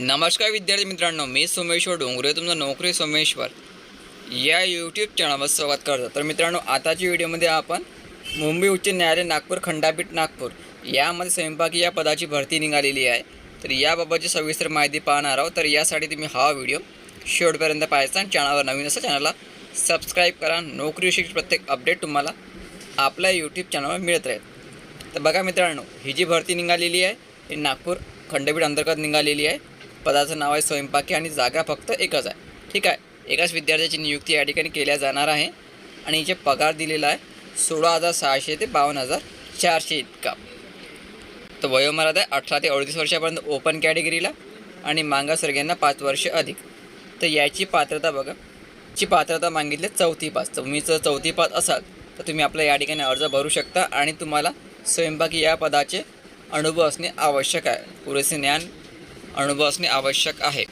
नमस्कार विद्यार्थी मित्रांनो मी सोमेश्वर डोंगरे तुमचं नोकरी सोमेश्वर. या यूट्यूब चॅनलवर स्वागत करतो. तर मित्रांनो आताच्या व्हिडिओमध्ये आपण मुंबई उच्च न्यायालय नागपूर खंडापीठ नागपूर यामध्ये स्वयंपाकी या पदाची भरती निघालेली आहे. तर याबाबतची सविस्तर माहिती पाहणार आहोत. तर यासाठी तुम्ही हा व्हिडिओ शेवटपर्यंत पाहायचा आणि चॅनलवर नवीन असं चॅनलला सबस्क्राईब करा. नोकरीविषयी प्रत्येक अपडेट तुम्हाला आपल्या यूट्यूब चॅनलवर मिळत राहील. तर बघा मित्रांनो ही जी भरती निघालेली आहे ही नागपूर खंडपीठ अंतर्गत निघालेली आहे. पदाचं नाव आहे स्वयंपाकी आणि जागा फक्त एकच आहे. ठीक आहे? एकाच विद्यार्थ्याची नियुक्ती या ठिकाणी केल्या जाणार आहे. आणि हिचे पगार दिलेला आहे सोळा हजार सहाशे ते बावन्न हजार चारशे इतका. तर वयोमर्यादा आहे अठरा ते अडतीस वर्षापर्यंत ओपन कॅटेगरीला आणि मागासवर्गीयांना पाच वर्ष अधिक. तर याची पात्रता बघा. ची पात्रता मागितली चौथी पास. तुम्ही जर चौथी पास असाल तर तुम्ही आपला या ठिकाणी अर्ज भरू शकता आणि तुम्हाला स्वयंपाकी या पदाचे अनुभव असणे आवश्यक आहे. पुरेसे ज्ञान अनुभव असणे आवश्यक आहे.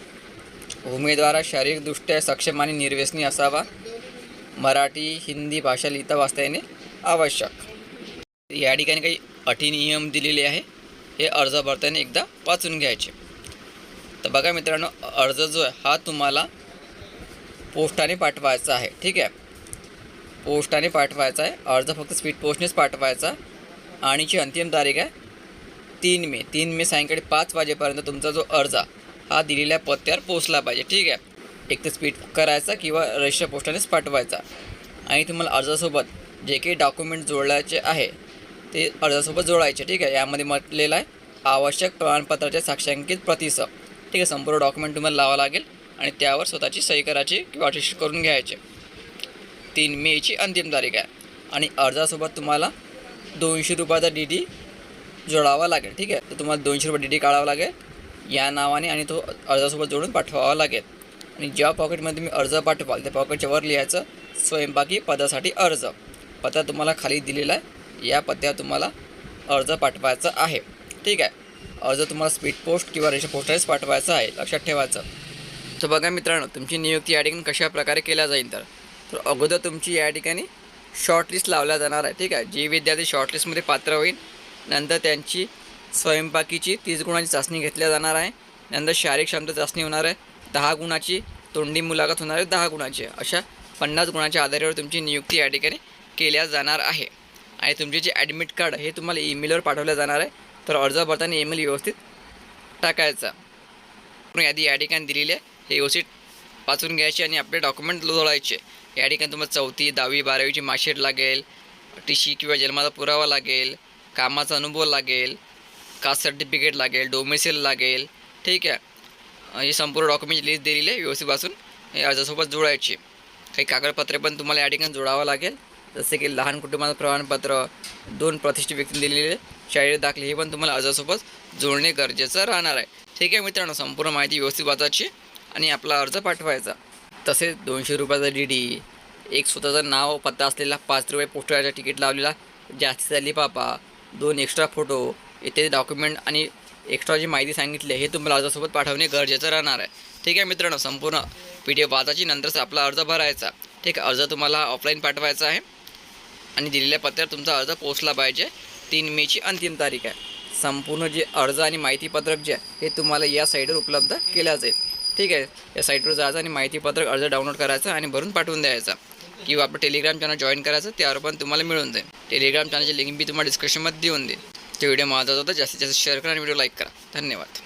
उमेदवारा शारीरिकदृष्ट्या सक्षम आणि निर्व्यसनी असावा. मराठी हिंदी भाषा लिहिता वाचता येणे आवश्यक. या ठिकाणी काही अटी नियम दिलेले आहे. हे अर्ज भरताना एकदा वाचून घ्यायचे. तर बघा मित्रांनो अर्ज जो आहे हा तुम्हाला पोस्टाने पाठवायचा आहे. ठीक आहे? पोस्टाने पाठवायचा आहे. अर्ज फक्त स्पीड पोस्टनेच पाठवायचा. आणि जी अंतिम तारीख आहे. तीन मे तीन मे सायंकाळी पाच वाजेपर्यंत तुमचा जो अर्ज हा दिलेल्या पत्त्यावर पोचला पाहिजे ठीक आहे? एक तर स्पीड करायचा किंवा रजिस्टर पोस्टानेच पाठवायचा. आणि तुम्हाला अर्जासोबत जे काही डॉक्युमेंट जोडायचे आहे ते अर्जासोबत जोडायचे ठीक आहे? यामध्ये म्हटलेलं आहे आवश्यक प्रमाणपत्राच्या साक्षांकित प्रतिसह ठीक आहे? संपूर्ण डॉक्युमेंट तुम्हाला लावावं लागेल आणि त्यावर स्वतःची सही करायची किंवा अटेस्ट करून घ्यायचे. तीन मेची अंतिम तारीख आहे. आणि अर्जासोबत तुम्हाला दोनशे रुपयाचा डी डी जोडावा लागेल ठीक आहे? तर तुम्हाला दोनशे रुपये डी डी काढावा लागेल. या नावाने आणि तो अर्जासोबत जोडून पाठवावा लागेल. आणि ज्या पॉकेटमध्ये तुम्ही अर्ज पाठवाल त्या पॉकेटच्या वर लिहायचं स्वयंपाकी पदासाठी अर्ज. पत्ता तुम्हाला खाली दिलेला आहे. या पत्त्यावर तुम्हाला अर्ज पाठवायचा आहे. ठीक आहे? अर्ज तुम्हाला स्पीड पोस्ट किंवा रेशन पोस्टानेच पाठवायचा आहे. लक्षात ठेवायचं. तर बघा मित्रांनो तुमची नियुक्ती या ठिकाणी कशा प्रकारे केल्या जाईल तर. तर अगोदर तुमची या ठिकाणी शॉर्टलिस्ट लावल्या जाणार आहे. ठीक आहे? जी विद्यार्थी शॉर्टलिस्टमध्ये पात्र होईल नंतर त्यांची स्वयंपाकीची तीस गुणाची चाचणी घेतल्या जाणार आहे. नंतर शारीरिक क्षमता चाचणी होणार आहे. दहा गुणाची तोंडी मुलाखत होणार आहे. दहा गुणाची. अशा पन्नास गुणाच्या आधारावर तुमची नियुक्ती या ठिकाणी केल्या जाणार आहे. आणि तुमचे जे ॲडमिट कार्ड हे तुम्हाला ईमेलवर पाठवलं जाणार आहे. तर अर्ज भरताना ईमेल व्यवस्थित टाकायचा. यादी या ठिकाणी दिलेली आहे. हे व्यवस्थित वाचून घ्यायचे आणि आपले डॉक्युमेंट जोडायचे. या ठिकाणी तुम्हाला चौथी दहावी बारावीची मार्कशीट लागेल टी सी किंवा जन्माचा पुरावा लागेल. कामाचा अनुभव लागेल कास्ट सर्टिफिकेट लागेल डोमेसिल लागेल ठीक आहे. हे संपूर्ण डॉक्युमेंट लिस्ट दिलेली आहे व्यवस्थित वाचून हे अर्जासोबत जोडायची काही कागदपत्रे पण तुम्हाला या ठिकाणी जोडावं लागेल. जसे की लहान कुटुंबाचं प्रमाणपत्र दोन प्रतिष्ठित व्यक्ती दिलेले शाळेत दाखले हे पण तुम्हाला अर्जासोबत जोडणे गरजेचं राहणार आहे. ठीक आहे मित्रांनो संपूर्ण माहिती व्यवस्थित वाचायची आणि आपला अर्ज पाठवायचा. तसेच दोनशे रुपयाचा डी डी एक स्वतःचं नाव पत्ता असलेला पाच रुपये पोस्टाचा तिकीट लावलेला जास्तीचा पापा दोन एक्स्ट्रा फोटो इत्यादी डॉक्युमेंट आणि एक्स्ट्रा जी माहिती सांगितली आहे हे तुम्हाला अर्जासोबत पाठवणे गरजेचं राहणार आहे. ठीक आहे मित्रांनो संपूर्ण पी डी एफ वाचायची नंतरच आपला अर्ज भरायचा. ठीक आहे अर्ज तुम्हाला ऑफलाईन पाठवायचा आहे. आणि दिलेल्या पत्त्यावर तुमचा अर्ज पोचला पाहिजे. तीन मेची अंतिम तारीख आहे. संपूर्ण जे अर्ज आणि माहितीपत्रक जे आहे हे तुम्हाला या साईटवर उपलब्ध केलं जाईल ठीक आहे या साईटवर जायचं आणि माहितीपत्रक अर्ज डाउनलोड करायचा आणि भरून पाठवून द्यायचा. किंवा आपलं टेलिग्राम चॅनल जॉईन करायचं त्यावर पण तुम्हाला मिळून जाईल. टेलिग्राम चॅनलची लिंक मी तुम्हाला डिस्क्रिप्शनमध्ये देऊन देईन. तो व्हिडिओ महत्त्वाचा होता जास्तीत जास्त शेअर करा आणि व्हिडिओ लाईक करा. धन्यवाद.